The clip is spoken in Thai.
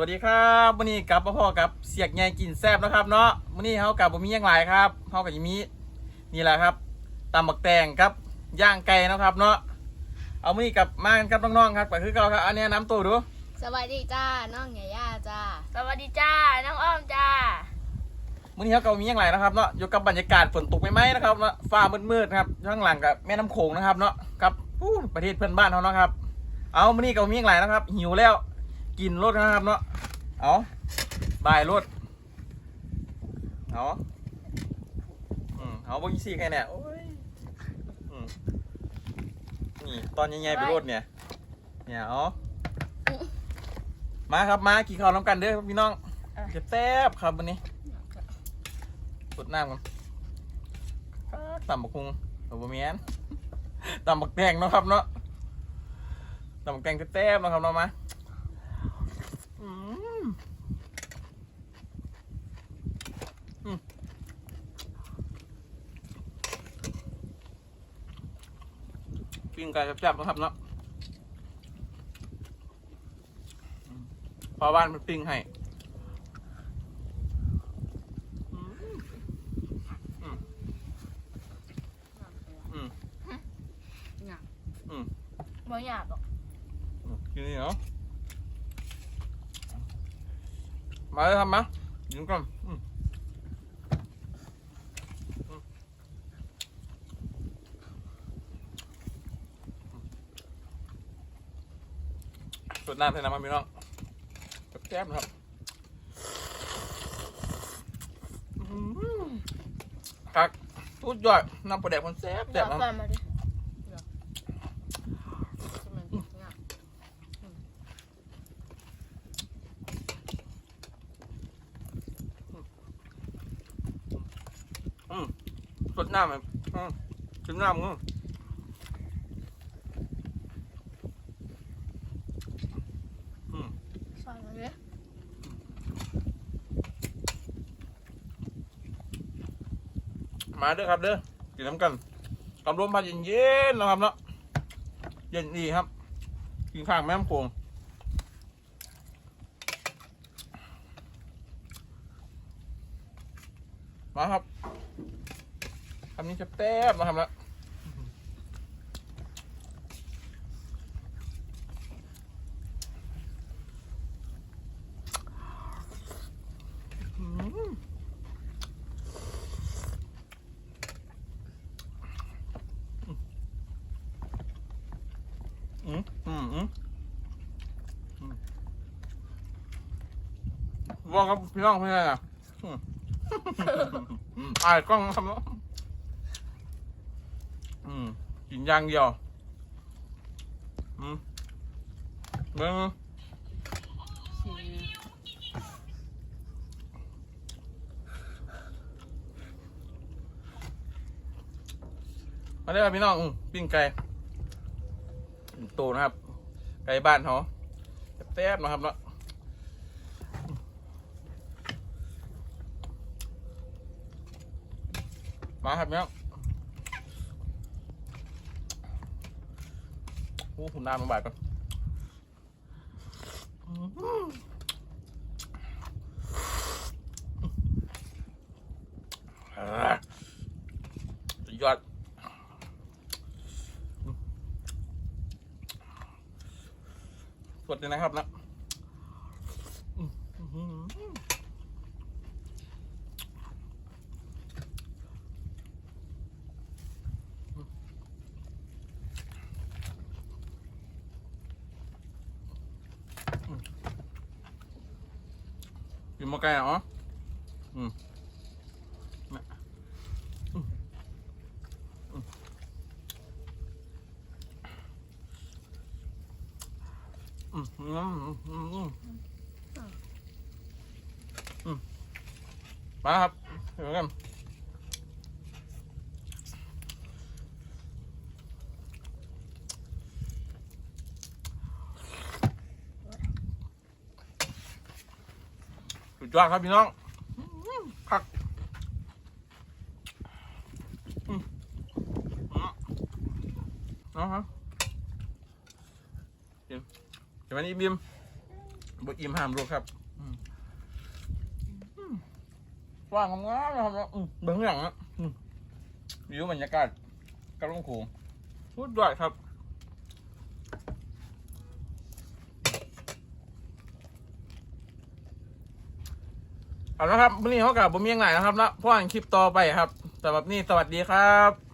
วัสดีครับวันนี้กลับมาพ่อกับเสียกใหญ่กินแซ่บนะครับ เนาะวันนี้เขากับผมมีอย่างไรครับเขากับยิมีนี่แหละครับตำบักแตงครับย่างไก่นะครับ เนาะเอาวันนี้กลับมากันครับน้องๆครับก็คือเราครับอันนี้น้ำตัวดูสวัสดีจ้าน้องหยาย่าจ้าสวัสดีจ้าน้องอ้อมจ้าวันนี้เขากับมีอย่างไรนะครับเนาะอยู่กับบรรยากาศฝนตกไหมไหมนะครับเนาะฟ้ามืดๆครับข้างหลังกับแม่น้ำโขงนะครับ เนาะกับอู้ประเทศเพื่อนบ้านเขาเนาะครับ เอาวันนี้กับมีอย่างไรนะครับ หิวแล้ว กินรถนะครับเนาะ เอาบายรถเอาอืมเอาบางสี่ใครเนี่ยโอ้ยอืมนี่ตอนใหญ่ๆไปรถเนี่ย เนี่ยเอามาครับมากี่ข้าวน้ำกันเด้อพี่น้องอะแซ่บๆครับวันนี้สดน้ำกันตำบักคุงโอ้บะเมียนตำบักแตงเนาะครับเนาะตำบักแตงแซ่บๆเนาะครับเนาะมาอืมอืมปิ้ งไก่แซ่บๆเนะครับเนาะอืมพอบ้านมันปิ้งให้อืมอืมอืมหนักอืมบ่อยากหรอกกินนี่เนาะมาเลยทำมากินก่อนอืมอืม สดน้ำใส่น้ำมันพี่น้องแซ่บๆนะครับอืมครับพูดยอดน้ำปลาแดกมันแซ่บแซ่บเอานะก่อนมาดิอืมสดน้ำมันอืมกินน้ำมึงอืม ใส่มาดิ มาเด้อครับเด้อกินน้ำกันกับลมพัดเย็นๆนะครับเนาะเย็นดีครับ กินข้างแม่น้ำโขงมาครับคำนี้จะแต้บนะครับแล้วอืม อืมอืมอืมอืม ว่าครับพี่น้องพี่น้องอะอืมอืมอายกล้องทำแล้วอืมกินอย่างเดียวอืมเบิ้งมาได้ครับพี่น้องปิ้งไก่ตูนะครับ ไก่บ้านเขาแซ่บๆนะครับเนาะมาครับเนี่ยโอ้ผมน้ำมันบาดก่อนอื้อหืออ่าสุดยอด สดเลยนะครับนะกินมาไกลเหรออืมน่ะอืมอืมอื มาครับเดี๋ยวกันสุดยอดครับพี่น้องอื้อคักอืมอืมเอาครับเดี๋ยว เดี๋ยววันนี้บิมบอิ่มห้ามรู้ครับอืมอืมว่างงามนะครับเนาะอืมเบื้องหลังอะวิวบรรยากาศกระลงโขงสุดยอดครับเอาละครับวันนี้เขากับผมยังไงนะครับนะพ่ออันคลิปต่อไปครับสำหรับนี้สวัสดีครับ